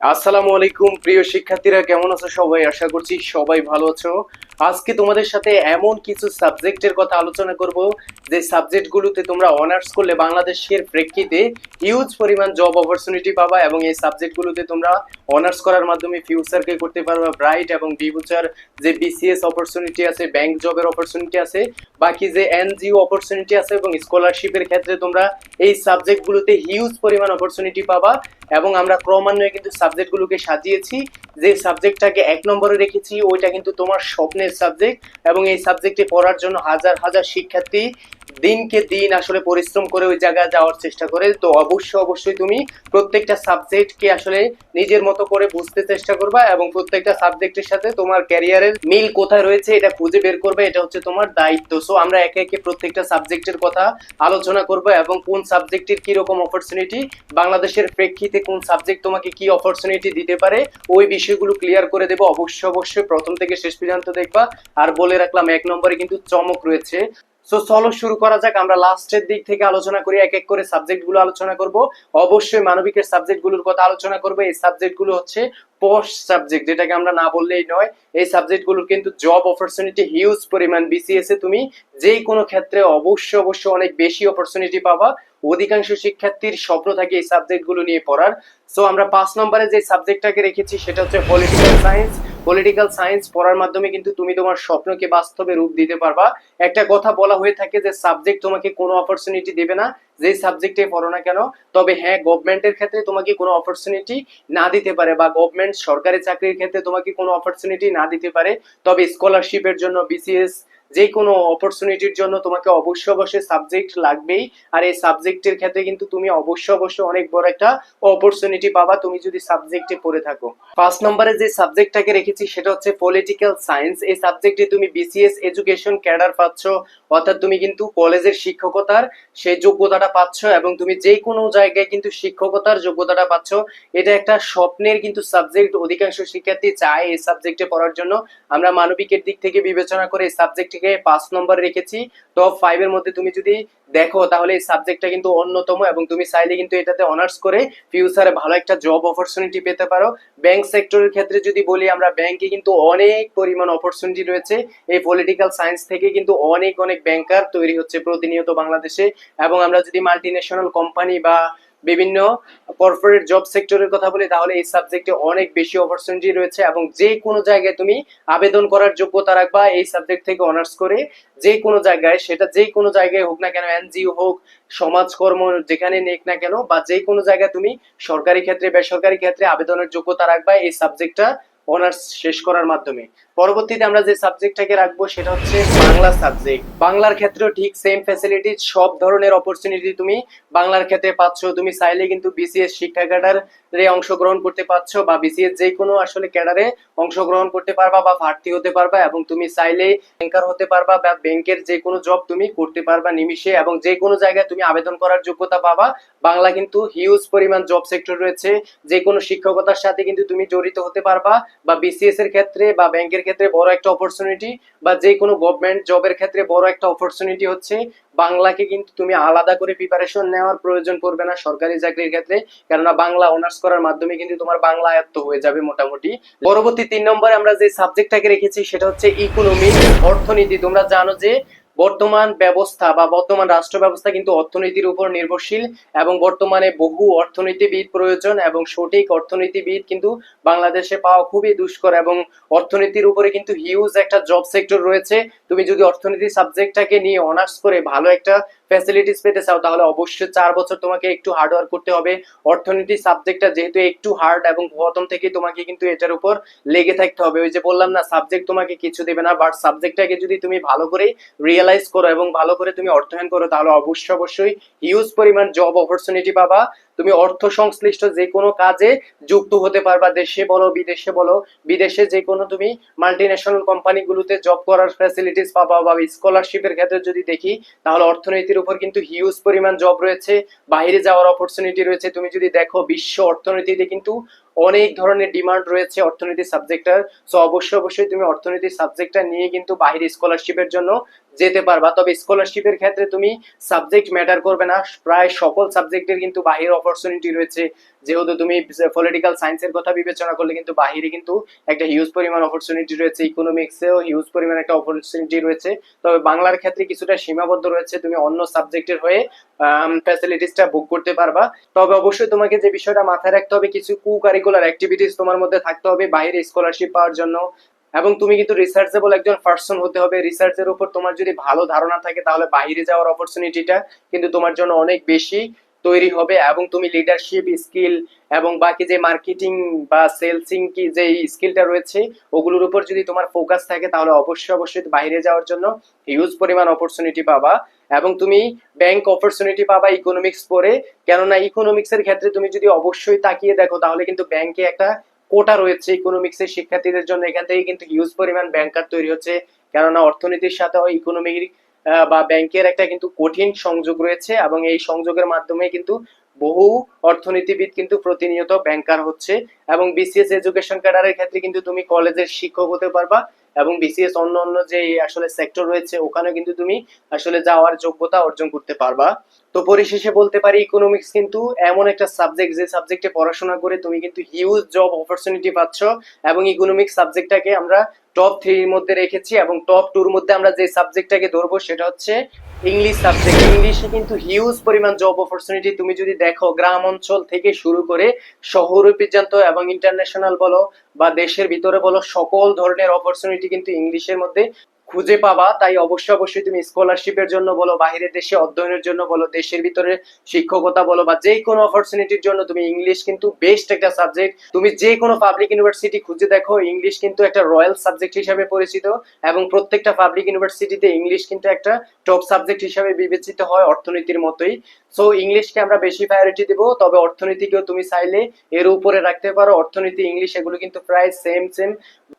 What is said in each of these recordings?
আসসালামু আলাইকুম প্রিয় শিক্ষার্থীরা কেমন আছো সবাই? আশা করছি সবাই ভালো আছো। আজকে তোমাদের সাথে এমন কিছু সাবজেক্টের কথা আলোচনা করব, যে সাবজেক্টগুলোতে তোমরা অনার্স করলে বাংলাদেশের প্রেক্ষিতে হিউজ পরিমাণ জব অপরচুনিটি পাবা এবং এই সাবজেক্টগুলোতে তোমরা অনার্স করার মাধ্যমে ফিউচারকে করতে পারবা। ব্রাইট এবং ফিউচার যে বিসিএস অপরচুনিটি আছে ব্যাংক জবের অপরচুনিটি আছে, বাকি যে এনজিও অপরচুনিটি আছে এবং স্কলারশিপের ক্ষেত্রে তোমরা এই সাবজেক্টগুলোতে হিউজ পরিমাণ অপরচুনিটি পাবা এবং আমরা ক্রমান্বয়ে কিন্তু সাবজেক্টগুলোকে সাজিয়েছি। যে সাবজেক্টটাকে এক নম্বরে রেখেছি, ওইটা কিন্তু তোমার স্বপ্নের সাবজেক্ট এবং এই সাবজেক্টটি পড়ার জন্য হাজার হাজার শিক্ষার্থী দিনকে দিন আসলে পরিশ্রম করে ওই জায়গায় যাওয়ার চেষ্টা করে, তো অবশ্যই অবশ্যই তুমি প্রত্যেকটা সাবজেক্টকে আসলে নিজের মতো করে বুঝতে চেষ্টা করবা এবং প্রত্যেকটা সাবজেক্টের সাথে তোমার ক্যারিয়ারের মিল কোথায় রয়েছে এটা খুঁজে বের করবে, এটা হচ্ছে তোমার দায়িত্ব। সো আমরা একে একে প্রত্যেকটা সাবজেক্টের কথা আলোচনা করব এবং কোন সাবজেক্টের কি রকম অপরচুনিটি বাংলাদেশের প্রেক্ষিতে কোন সাবজেক্ট তোমাকে কি অপরচুনিটি দিতে পারে, ওই বিষয়গুলো ক্লিয়ার করে দেবো। অবশ্যই অবশ্যই প্রথম থেকে শেষ পর্যন্ত দেখবা। আর বলে রাখলাম, এক নম্বরে কিন্তু চমক রয়েছে। সো চলো শুরু করা যাক। আমরা লাস্টের দিক থেকে আলোচনা করি এক এক করে সাবজেক্টগুলো আলোচনা করব। অবশ্যই মানবিকের সাবজেক্টগুলোর কথা আলোচনা করব। এই সাবজেক্টগুলো হচ্ছে পোস্ট সাবজেক্ট যেটাকে আমরা না বললেই নয়। এই সাবজেক্টগুলোর কিন্তু জব অপরচুনিটি হিউজ পরিমাণ। বিসিএস এ তুমি যে কোনো ক্ষেত্রে অবশ্য অবশ্যই অনেক বেশি অপরচুনিটি পাবা। অধিকাংশ শিক্ষার্থীর স্বপ্ন থাকে এই সাবজেক্টগুলো নিয়ে পড়ার। সো আমরা পাঁচ নম্বরে যে সাবজেক্টটাকে রেখেছি, সেটা হচ্ছে পলিটিক্যাল সায়েন্স পলিটিক্যাল সায়েন্স পড়ার মাধ্যমে কিন্তু তুমি তোমার স্বপ্নকে বাস্তবে রূপ দিতে পারবা। একটা কথা বলা হয়ে থাকে যে সাবজেক্ট তোমাকে কোনো অপরচুনিটি দেবে না যে সাবজেক্টে পড়ো না কেন, তবে হ্যাঁ গভর্নমেন্টের ক্ষেত্রে তোমাকে কোনো অপরচুনিটি না দিতে পারে বা গভর্নমেন্ট সরকারি চাকরির ক্ষেত্রে তোমাকে কোনো অপরচুনিটি না দিতে পারে। তবে স্কলারশিপের জন্য বিসিএস যে কোনো অপরচুনিটির জন্য তোমাকে অবশ্যই অবশ্যই সাবজেক্ট লাগবেই। আর এই সাবজেক্টের ক্ষেত্রে কিন্তু তুমি অবশ্যই অবশ্যই অনেক বড় একটা অপরচুনিটি পাবা তুমি যদি সাবজেক্টে পড়ে থাকো। পাঁচ নম্বরে যে সাবজেক্টটাকে রেখেছি সেটা হচ্ছে পলিটিক্যাল সায়েন্স এই সাবজেক্টে তুমি বিসিএস এডুকেশন ক্যাডার পাচ্ছ, অর্থাৎ তুমি কিন্তু কলেজের শিক্ষকতার সেই যোগ্যতাটা পাচ্ছ এবং তুমি যে কোনো জায়গায় কিন্তু শিক্ষকতার যোগ্যতাটা পাচ্ছ। এটা একটা স্বপ্নের কিন্তু সাবজেক্ট অধিকাংশ শিক্ষার্থী চায় এই সাবজেক্টে পড়ার জন্য। আমরা মানবিকের দিক থেকে বিবেচনা করে এই সাবজেক্টটিকে পাঁচ নম্বর রেখেছি। টপ ফাইভ এর মধ্যে তুমি যদি দেখো, তাহলে এই সাবজেক্টটা কিন্তু অন্যতম এবং তুমি চাইলে কিন্তু এটাতে অনার্স করে ফিউচারে ভালো একটা জব অপরচুনিটি পেতে পারো। ব্যাংক সেক্টরের ক্ষেত্রে যদি বলি, আমরা ব্যাংকে কিন্তু অনেক পরিমাণ অপরচুনিটি রয়েছে। এই পলিটিক্যাল সায়েন্স থেকে কিন্তু অনেক অনেক ব্যাংকার তৈরি হচ্ছে প্রতিনিয়ত বাংলাদেশে এবং আমরা যদি মাল্টি ন্যাশনাল কোম্পানি বা বিভিন্ন কর্পোরেট জব সেক্টরের কথা বলি, তাহলে এই সাবজেক্টে অনেক বেশি অপরচুনিটি রয়েছে এবং যে কোনো জায়গায় তুমি আবেদন করার যোগ্যতা রাখবা, এই সাবজেক্ট থেকে অনার্স করে যে কোনো জায়গায়, সেটা যে কোনো জায়গায় হোক না কেন, এনজিও হোক, সমাজকর্ম যেখানে নেক না কেন, বা যে কোনো জায়গায় তুমি সরকারি ক্ষেত্রে, বেসরকারি ক্ষেত্রে আবেদনের যোগ্যতা রাখবা, এই সাবজেক্টটা অনার্স শেষ করার মাধ্যমে। পরবর্তীতে আমরা যে সাবজেক্টটাকে রাখব সেটা হচ্ছে বাংলা সাবজেক্ট বাংলার ক্ষেত্রেও ঠিক সেম ফ্যাসিলিটি সব ধরনের অপরচুনিটি তুমি বাংলার ক্ষেত্রে পাচ্ছ। তুমি চাইলে কিন্তু বিসিএস শিক্ষা ক্যাডারে অংশগ্রহণ করতে পারছ বা বিসিএস যে কোনো আসলে ক্যাডারে অংশগ্রহণ করতে পারবা বা ভর্তি হতে পারবা এবং তুমি চাইলে ব্যাংকার হতে পারবা বা ব্যাংকের যে কোনো জব তুমি করতে পারবা নিমিশে এবং যে কোনো জায়গায় তুমি আবেদন করার যোগ্যতা পাবা। বাংলা কিন্তু হিউজ পরিমাণ জব সেক্টর রয়েছে। যে কোনো শিক্ষকতার সাথে কিন্তু তুমি জড়িত হতে পারবা বা বিসিএস এর ক্ষেত্রে বা ব্যাংকের ক্ষেত্রে বড় একটা অপরচুনিটি বা যে কোনো গভর্নমেন্ট জবের ক্ষেত্রে বড় একটা অপরচুনিটি হচ্ছে, বাংলাকে কিন্তু তুমি আলাদা করে প্রিপারেশন নেওয়ার প্রয়োজন পড়বে না সরকারি চাকরির ক্ষেত্রে। কেননা বাংলা অনার্স করার মাধ্যমে কিন্তু তোমার বাংলা আয়ত্ত হয়ে যাবে মোটামুটি। পরবর্তী তিন নম্বরে আমরা যে সাবজেক্টটাকে রেখেছি, সেটা হচ্ছে ইকোনমি অর্থনীতি। তোমরা জানো যে বর্তমান ব্যবস্থা বা বর্তমান রাষ্ট্র ব্যবস্থা কিন্তু অর্থনীতির উপর নির্ভরশীল এবং বর্তমানে বহু অর্থনীতিবিদ প্রয়োজন এবং সঠিক অর্থনীতিবিদ কিন্তু বাংলাদেশে পাওয়া খুবই দুষ্কর এবং অর্থনীতির উপরে কিন্তু হিউজ একটা জব সেক্টর রয়েছে। তুমি যদি অর্থনীতি সাবজেক্টটাকে নিয়ে অনার্স করে ভালো একটা ফ্যাসিলিটিস পেতে চাও, তাহলে অবশ্যই চার বছর তোমাকে একটু হার্ড ওয়ার্ক করতে হবে। অর্থনীতি সাবজেক্টটা যেহেতু একটু হার্ড এবং প্রথম থেকে তোমাকে কিন্তু এটার উপর লেগে থাকতে হবে। ওই যে বললাম না সাবজেক্ট তোমাকে কিছু দেবে না বাট সাবজেক্টটাকে যদি তুমি ভালো করে রিয়েলাইজ করো এবং ভালো করে তুমি অর্থায়ন করো, তাহলে অবশ্যই অবশ্যই হিউজ পরিমাণ জব অপরচুনিটি পাবা। তুমি অর্থ সংশ্লিষ্ট যে কোনো কাজে যুক্ত হতে পারবা, দেশে বলো, বিদেশে বলো। বিদেশে যে কোনো তুমি মাল্টি ন্যাশনাল কোম্পানিগুলোতে জব করার ফ্যাসিলিটিস পাবা বা স্কলারশিপের ক্ষেত্রে যদি দেখি, তাহলে অর্থনীতির উপর কিন্তু হিউজ পরিমাণ জব রয়েছে। বাইরে যাওয়ার অপরচুনিটি রয়েছে। তুমি যদি দেখো, বিশ্ব অর্থনীতিতে কিন্তু অনেক ধরনের ডিমান্ড রয়েছে অর্থনীতি সাবজেক্টটার সো অবশ্যই অবশ্যই তুমি অর্থনীতি সাবজেক্টটা নিয়ে কিন্তু বাইরে স্কলারশিপের জন্য যেতে পারবা। তবে স্কলারশিপের ক্ষেত্রে তুমি সাবজেক্ট ম্যাটার করবে না। প্রায় সকল সাবজেক্টের কিন্তু বাহির অপরচুনিটি রয়েছে। যেহেতু তুমি পলিটিক্যাল সায়েন্সের কথা বিবেচনা করলে কিন্তু বাহিরে কিন্তু একটা হিউজ পরিমাণ অপরচুনিটি রয়েছে। ইকোনমিক্সেও হিউজ পরিমাণ একটা অপরচুনিটি রয়েছে। তবে বাংলার ক্ষেত্রে কিছুটা সীমাবদ্ধ রয়েছে। তুমি অন্য সাবজেক্টের হয়ে ফ্যাসিলিটিসটা বুক করতে পারবা। তবে অবশ্যই তোমাকে যে বিষয়টা মাথায় রাখতে হবে, কিছু কু কারিকুলার অ্যাক্টিভিটিস তোমার মধ্যে থাকতে হবে। বাইরে স্কলারশিপ পাওয়ার জন্য। এবং তুমি কিন্তু রিসার্চেবল একজন পার্সন হতে হবে। রিসার্চের উপর তোমার যদি ভালো ধারণা থাকে, তাহলে বাইরে যাওয়ার অপরচুনিটিটা কিন্তু তোমার জন্য অনেক বেশি তৈরি হবে এবং তুমি লিডারশিপ স্কিল এবং বাকি যে মার্কেটিং বা সেলসিং কি যে স্কিলটা রয়েছে, ওগুলোর উপর যদি তোমার ফোকাস থাকে, তাহলে অবশ্যই অবশ্যই বাইরে যাওয়ার জন্য হিউজ পরিমাণ অপরচুনিটি পাবা এবং তুমি ব্যাংক অপরচুনিটি পাবা ইকোনমিক্স পড়ে। কেননা ইকোনমিক্স এর ক্ষেত্রে তুমি যদি অবশ্যই তাকিয়ে দেখো, তাহলে কিন্তু ব্যাংকে একটা কোটা রয়েছে ইকোনমিক্স এর শিক্ষার্থীদের জন্য। এখান থেকে কিন্তু হিউজ পরিমাণ ব্যাংকার তৈরি হচ্ছে। কেননা অর্থনীতির সাথে ইকোনমিক বা ব্যাংকের একটা কিন্তু কঠিন সংযোগ রয়েছে এবং এই সংযোগের মাধ্যমে কিন্তু বহু অর্থনীতিবিদ কিন্তু প্রতিনিয়ত ব্যাংকার হচ্ছে এবং বিসিএস এডুকেশন ক্যাডারের ক্ষেত্রে কিন্তু তুমি কলেজের শিক্ষক হতে পারবা এবং বিসিএস অন্য অন্য যে আসলে সেক্টর রয়েছে ওখানে কিন্তু তুমি আসলে যাওয়ার যোগ্যতা অর্জন করতে পারবা। তো পরিশেষে বলতে পারি ইকোনমিক্স কিন্তু এমন একটা সাবজেক্ট যে সাবজেক্টে পড়াশোনা করে তুমি কিন্তু হিউজ জব অপরচুনিটি পাচ্ছ এবং ইকোনমিক্স সাবজেক্টটাকে আমরা টপ থ্রির মধ্যে রেখেছি এবং টপ টুর মধ্যে আমরা যে সাবজেক্টটাকে ধরবো সেটা হচ্ছে ইংলিশ সাবজেক্ট ইংলিশে কিন্তু হিউজ পরিমাণ জব অপরচুনিটি তুমি যদি দেখো গ্রাম অঞ্চল থেকে শুরু করে শহর পর্যন্ত এবং ইন্টারন্যাশনাল বলো বা দেশের ভিতরে বলো সকল ধরনের অপরচুনিটি কিন্তু ইংলিশের মধ্যে খুঁজে পাবা, তাই অবশ্যই অবশ্যই তুমি স্কলারশিপের জন্য বলো, বাইরের দেশে অধ্যয়নের জন্য বলো, দেশের ভিতরে শিক্ষকতা বলো, বা যে কোনো অপরচুনিটির জন্য তুমি ইংলিশ কিন্তু বেস্ট একটা সাবজেক্ট তুমি যে কোনো পাবলিক ইউনিভার্সিটি খুঁজে দেখো ইংলিশ কিন্তু একটা রয়্যাল সাবজেক্ট হিসাবে পরিচিত, এবং প্রত্যেকটা পাবলিক ইউনিভার্সিটিতে ইংলিশ কিন্তু একটা টপ সাবজেক্ট হিসাবে বিবেচিত হয় অর্থনীতির মতোই। সো ইংলিশকে আমরা বেশি প্রায়োরিটি দেব, তবে অর্থনীতিকেও তুমি চাইলে এর উপরে রাখতে পারো। অর্থনীতি ইংলিশ এগুলো কিন্তু প্রায় সেম সেম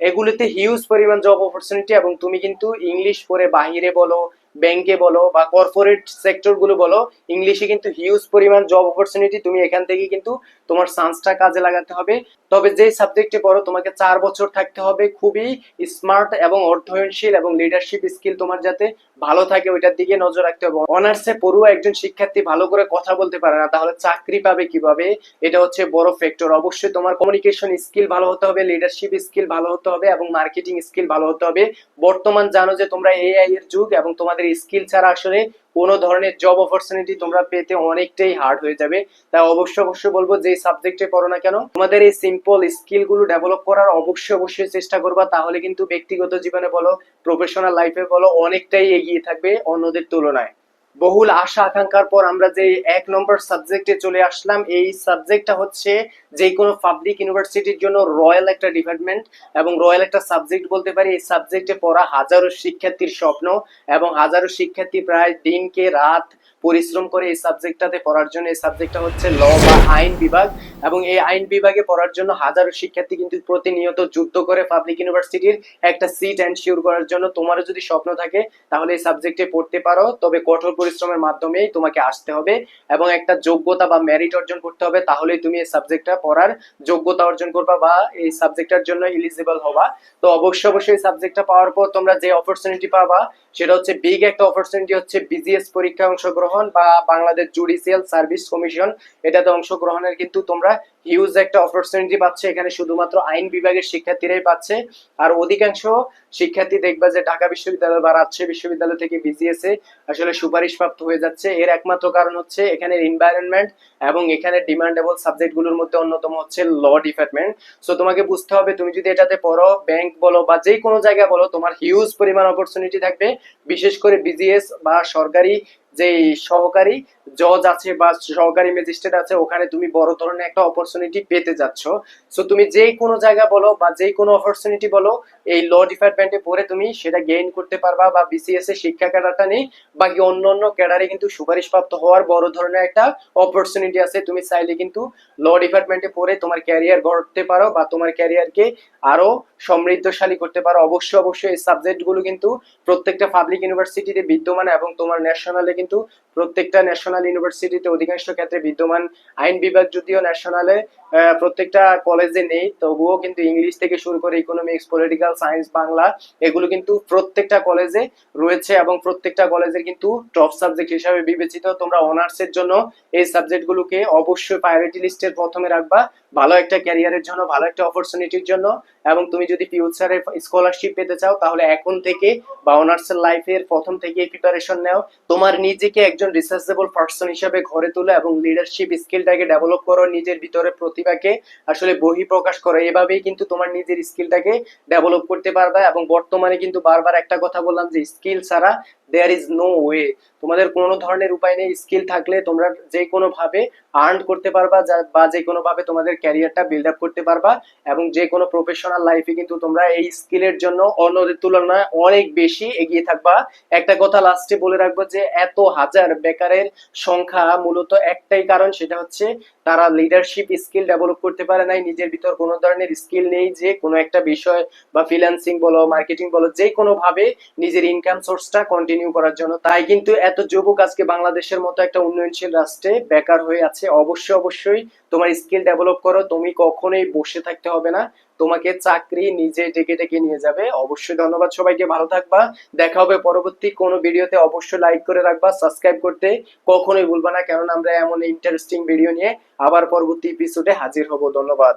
এগুলিতে হিউজ পরিমাণ জব অপরচুনিটি এবং তুমি কিন্তু ইংলিশ পড়ে বাহিরে বলো ব্যাংকে বলো বা কর্পোরেট সেক্টরগুলো বলো ইংলিশে কিন্তু হিউজ পরিমাণ জব অপরচুনিটি তুমি এখান থেকে কিন্তু তোমার চান্সটা কাজে লাগাতে হবে। তবে যে সাবজেক্টে পড়ো, তোমাকে চার বছর থাকতে হবে। খুবই স্মার্ট এবং অর্ধয়নশীল এবং লিডারশিপ স্কিল তোমার যাতে ভালো থাকে ওইটার দিকে নজর রাখতে হবে। অনার্সে পড়ুয়া একজন শিক্ষার্থী ভালো করে কথা বলতে পারে না, তাহলে চাকরি পাবে কীভাবে? এটা হচ্ছে বড় ফ্যাক্টর অবশ্যই তোমার কমিউনিকেশন স্কিল ভালো হতে হবে লিডারশিপ স্কিল ভালো হতে হবে এবং মার্কেটিং স্কিল ভালো হতে হবে। বর্তমান জানো যে তোমরা এআই এর যুগ এবং তোমাদের স্কিল ছাড়া আসলে কোনো ধরনের জব অপরচুনিটি তোমরা পেতে অনেকটাই হার্ড হয়ে যাবে। তাই অবশ্যই অবশ্যই বলব যে সাবজেক্টে পড়ো না কেন, তোমাদের এই সিম্পল স্কিলগুলো ডেভেলপ করার অবশ্যই অবশ্যই চেষ্টা করবা। তাহলে কিন্তু ব্যক্তিগত জীবনে বলো প্রফেশনাল লাইফে বলো, অনেকটাই এগিয়ে থাকবে অন্যদের তুলনায়। বহুল আশা, আকাঙ্ক্ষার পর আমরা যে এক নম্বর সাবজেক্টে চলে আসলাম, এই সাবজেক্টটা হচ্ছে যে কোনো পাবলিক ইউনিভার্সিটির জন্য রয়্যাল একটা ডিপার্টমেন্ট এবং রয়্যাল একটা সাবজেক্ট বলতে পারি। এই সাবজেক্টে পড়া হাজারো শিক্ষার্থীর স্বপ্ন এবং হাজারো শিক্ষার্থী প্রায় দিনকে রাত পরিশ্রম করে এই সাবজেক্টটাতে পড়ার জন্য। এই সাবজেক্টটা হচ্ছে ল বা আইন বিভাগ এবং এই আইন বিভাগে পড়ার জন্য হাজারো শিক্ষার্থী কিন্তু প্রতিনিয়ত যুদ্ধ করে পাবলিক ইউনিভার্সিটির একটা সিট এনশিওর করার জন্য তোমারও যদি স্বপ্ন থাকে, তাহলে এই সাবজেক্টে পড়তে পারো। তবে কঠোর পরিশ্রমের মাধ্যমেই তোমাকে আসতে হবে এবং একটা যোগ্যতা বা মেরিট অর্জন করতে হবে, তাহলেই তুমি এই সাবজেক্টটা পড়ার যোগ্যতা অর্জন করবা বা এই সাবজেক্টটার জন্য এলিজিবল হবা। তো অবশ্যই অবশ্যই সাবজেক্টটা পাওয়ার পর তোমরা যে অপরচুনিটি পাবা সেটা হচ্ছে বিগ একটা অপরচুনিটি হচ্ছে বিজিএস পরীক্ষায় অংশগ্রহণ বা বাংলাদেশ জুডিশিয়াল সার্ভিস কমিশন এটাতে অংশগ্রহণের কিন্তু তোমরা হিউজ একটা অপরচুনিটি পাচ্ছে। এখানে শুধুমাত্র আইন বিভাগের শিক্ষার্থীরাই পাচ্ছে। আর অধিকাংশ শিক্ষার্থী দেখবা যে ঢাকা বিশ্ববিদ্যালয় বা রাজশাহী বিশ্ববিদ্যালয় থেকে বিসিএস এ আসলে সুপারিশপ্রাপ্ত হয়ে যাচ্ছে। এর একমাত্র কারণ হচ্ছে এখানে এনভায়রনমেন্ট এবং এখানে ডিমান্ডেবল সাবজেক্টগুলোর মধ্যে অন্যতম হচ্ছে ল ডিপার্টমেন্ট সো তোমাকে বুঝতে হবে, তুমি যদি এটাতে পড়ো ব্যাংক বলো বা যে কোনো জায়গায় বলো, তোমার হিউজ পরিমাণ অপরচুনিটি থাকবে। বিশেষ করে বিজিএস বা সরকারি যে সহকারী জজ আছে বা সহকারী ম্যাজিস্ট্রেট আছে, ওখানে তুমি বড় ধরনের একটা অপরচুনিটি পেতে যাচ্ছ। সো তুমি যে কোনো জায়গা বলো বা যে কোনো অপরচুনিটি বলো, এই ল ডিপার্টমেন্টে পড়ে তুমি সেটা গেইন করতে পারবা বা বিসিএস এর শিক্ষা ক্যাডারটা নেই, বাকি অন্য অন্য ক্যাডারে কিন্তু সুপারিশপ্রাপ্ত হওয়ার বড় ধরনের একটা অপরচুনিটি আছে। তুমি চাইলে কিন্তু ল ডিপার্টমেন্টে পড়ে তোমার ক্যারিয়ার গড়তে পারো বা তোমার ক্যারিয়ারকে আরও সমৃদ্ধশালী করতে পারো। অবশ্যই অবশ্যই এই সাবজেক্টগুলো কিন্তু প্রত্যেকটা পাবলিক ইউনিভার্সিটিতে বিদ্যমান এবং তোমার ন্যাশনালে কিন্তু প্রত্যেকটা ন্যাশনাল ন্যাশনাল ইউনিভার্সিটিতে অধিকাংশ ক্ষেত্রে বিদ্যমান আইন বিভাগ যদিও ন্যাশনালে প্রত্যেকটা কলেজে নেই, তবুও কিন্তু ইংলিশ থেকে শুরু করে ইকোনমিক্স পলিটিক্যাল সায়েন্স বাংলা, এগুলো কিন্তু প্রত্যেকটা কলেজে রয়েছে এবং প্রত্যেকটা কলেজের কিন্তু টপ সাবজেক্ট হিসাবে বিবেচিত। তোমরা অনার্স এর জন্য এই সাবজেক্টগুলোকে অবশ্যই প্রায়োরিটি লিস্টের প্রথমে রাখবা। ভালো একটা ক্যারিয়ারের জন্য, ভালো একটা অপরচুনিটির জন্য। এবং তুমি যদি ফিউচারে স্কলারশিপ পেতে চাও, তাহলে এখন থেকে বা অনার্সের লাইফের প্রথম থেকে প্রিপারেশন নাও। তোমার নিজেকে একজন রিসার্চেবল পার্সন হিসেবে গড়ে তোলো এবং লিডারশিপ স্কিলটাকে ডেভেলপ করো নিজের ভিতরে প্রতিভাকে। আসলে বহি প্রকাশ করো, এভাবেই কিন্তু তোমার নিজের স্কিলটাকে ডেভেলপ করতে পারবে এবং বর্তমানে কিন্তু বারবার একটা কথা বললাম যে স্কিল ছাড়া দেয়ার ইজ নো ওয়ে তোমাদের কোনো ধরনের উপায় নেই স্কিল থাকলে তোমরা যে কোনো ভাবে আর্ন করতে পারবা বা যে কোনো ভাবে তোমাদের ক্যারিয়ারটা বিল্ড আপ করতে পারবা এবং যে কোনো প্রফেশনাল লাইফে কিন্তু তোমরা এই স্কিলের জন্য অন্যদের তুলনায় অনেক বেশি এগিয়ে থাকবা। একটা কথা লাস্টে বলে রাখব যে, এত হাজার বেকারের সংখ্যা মূলত একটাই কারণ, সেটা হচ্ছে তারা লিডারশিপ স্কিল ডেভেলপ করতে পারে নাই, নিজের ভিতর কোনো ধরনের স্কিল নেই যে কোনো একটা বিষয় বা ফ্রিল্যান্সিং বলো মার্কেটিং বলো, যে কোনো ভাবে নিজের ইনকাম সোর্সটা কন্টিনিউ করার জন্য। তাই কিন্তু এত যুবক আজকে বাংলাদেশের মতো একটা উন্নয়নশীল রাষ্ট্রে বেকার হয়ে আছে। অবশ্যই অবশ্যই তোমার স্কিল ডেভেলপ করো। তুমি কখনোই বসে থাকতে হবে না। তোমাকে চাকরি নিজে ডেকে ডেকে নিয়ে যাবে। অবশ্যই ধন্যবাদ সবাইকে, ভালো থাকবা। দেখা হবে পরবর্তী কোনো ভিডিওতে। অবশ্যই লাইক করে রাখবা সাবস্ক্রাইব করতে কখনোই ভুলবা না। কেননা আমরা এমন ইন্টারেস্টিং ভিডিও নিয়ে আবার পরবর্তী এপিসোডে হাজির হব। ধন্যবাদ।